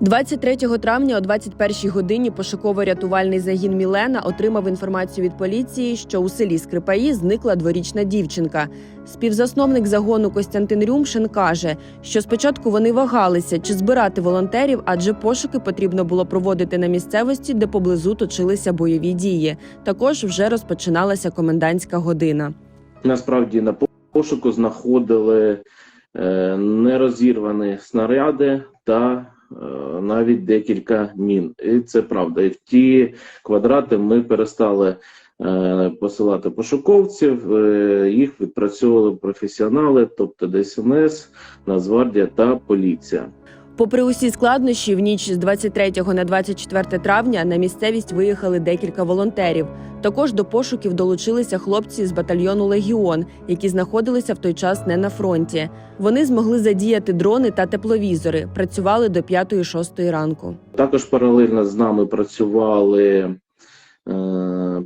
23 травня о 21 годині пошуково-рятувальний загін Мілена отримав інформацію від поліції, що у селі Скрипаї зникла дворічна дівчинка. Співзасновник загону Костянтин Рюмшин каже, що спочатку вони вагалися, чи збирати волонтерів, адже пошуки потрібно було проводити на місцевості, де поблизу точилися бойові дії. Також вже розпочиналася комендантська година. Насправді на пошуку знаходили е, нерозірвані снаряди та е, навіть декілька мін. І це правда. І в ті квадрати ми перестали е, посилати пошуковців. е, їх відпрацьовували професіонали, тобто ДСНС, Нацгвардія та поліція. Попри усі складнощі, в ніч з 23 на 24 травня на місцевість виїхали декілька волонтерів. Також до пошуків долучилися хлопці з батальйону Легіон, які знаходилися в той час не на фронті. Вони змогли задіяти дрони та тепловізори, працювали до 5-6 ранку. Також паралельно з нами працювали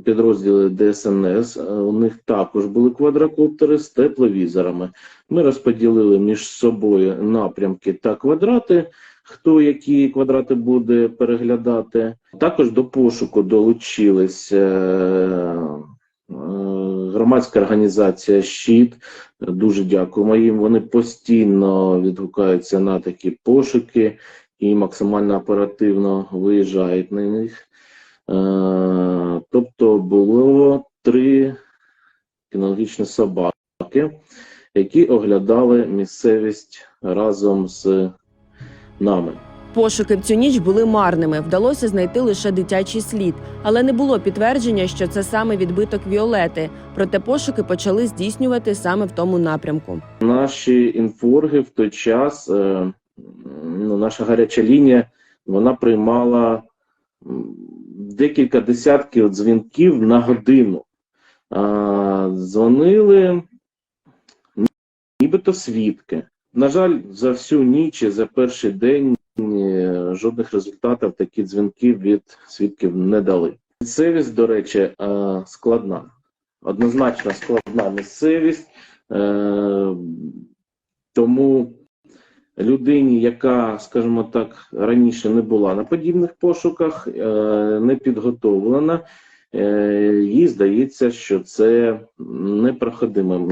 підрозділи ДСНС. Е, У них також були квадрокоптери з тепловізорами. Ми розподілили між собою напрямки та квадрати. Хто які квадрати буде переглядати? Також до пошуку долучились е, е, громадська організація Щит. Дуже дякуємо їм. Вони постійно відгукаються на такі пошуки і максимально оперативно виїжджають на них. Е, тобто було три кінологічні собаки, які оглядали місцевість разом з нами. Пошуки в цю ніч були марними. Вдалося знайти лише дитячий слід, але не було підтвердження, що це саме відбиток Віолети. Проте пошуки почали здійснювати саме в тому напрямку. Наші інфорги в той час, е, ну, наша гаряча лінія, вона приймала декілька десятків дзвінків на годину. А, Дзвонили нібито свідки. На жаль, за всю ніч і за перший день е, жодних результатів такі дзвінки від свідків не дали. Місцевість, до речі, е, складна. Однозначно складна місцевість. Е, Тому людині, яка, скажімо так, раніше не була на подібних пошуках, е, не підготовлена, е, їй здається, що це непроходима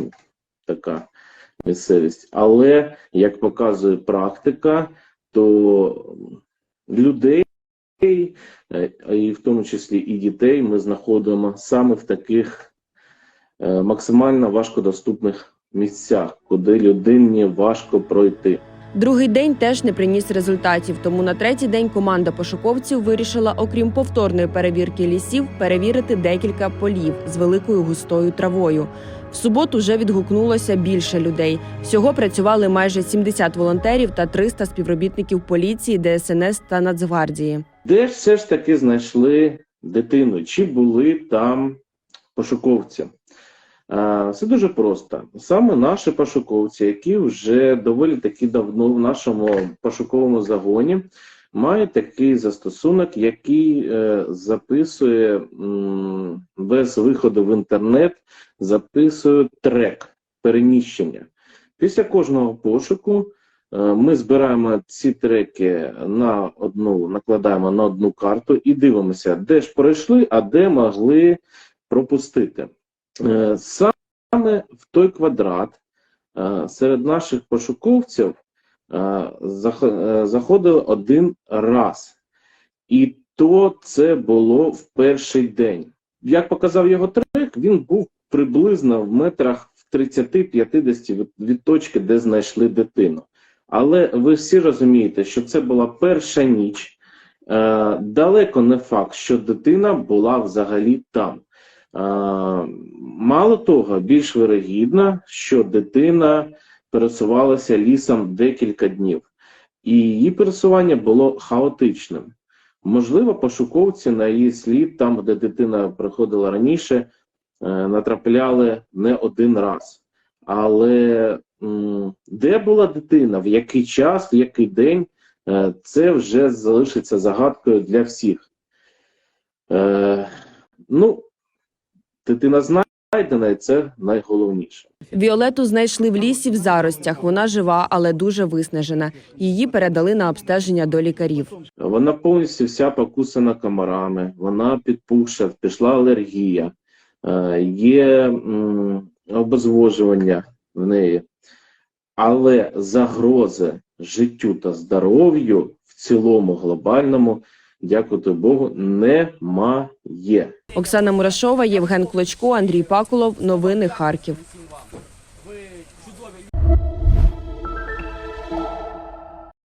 така місцевість. Але, як показує практика, то людей, е, і в тому числі і дітей, ми знаходимо саме в таких максимально важкодоступних місцях, куди людині важко пройти. Другий день теж не приніс результатів, тому на третій день команда пошуковців вирішила, окрім повторної перевірки лісів, перевірити декілька полів з великою густою травою. В суботу вже відгукнулося більше людей. Всього працювали майже 70 волонтерів та 300 співробітників поліції, ДСНС та Нацгвардії. Де все ж таки знайшли дитину? Чи були там пошуковці? Все дуже просто. Саме наші пошуковці, які вже доволі таки давно в нашому пошуковому загоні, мають такий застосунок, який е, записує без виходу в інтернет, записує трек переміщення. Після кожного пошуку Е, Ми збираємо ці треки на одну, накладаємо на одну карту і дивимося, де ж пройшли, а де могли пропустити. Е, Саме в той квадрат е, серед наших пошуковців е, зах- заходили один раз. І то це було в перший день. Як показав його трек, він був приблизно в метрах в 30-50 від, точки, де знайшли дитину. Але ви всі розумієте, що це була перша ніч. Далеко не факт, що дитина була взагалі там. Мало того, більш вирогідно, що дитина пересувалася лісом декілька днів, і її пересування було хаотичним. Можливо, пошуковці на її слід, там, де дитина приходила раніше, е, натрапляли не один раз. Але де була дитина, в який час, в який день, е, це вже залишиться загадкою для всіх. Е, ну, дитина знайдена, і це найголовніше. Віолету знайшли в лісі в заростях. Вона жива, але дуже виснажена. Її передали на обстеження до лікарів. Вона повністю вся покусана комарами, вона підпухша, пішла алергія, е, є обезвожування в неї. Але загрози життю та здоров'ю в цілому глобальному, дякувати Богу, немає. Оксана Мурашова, Євген Клочко, Андрій Пакулов. Новини Харків.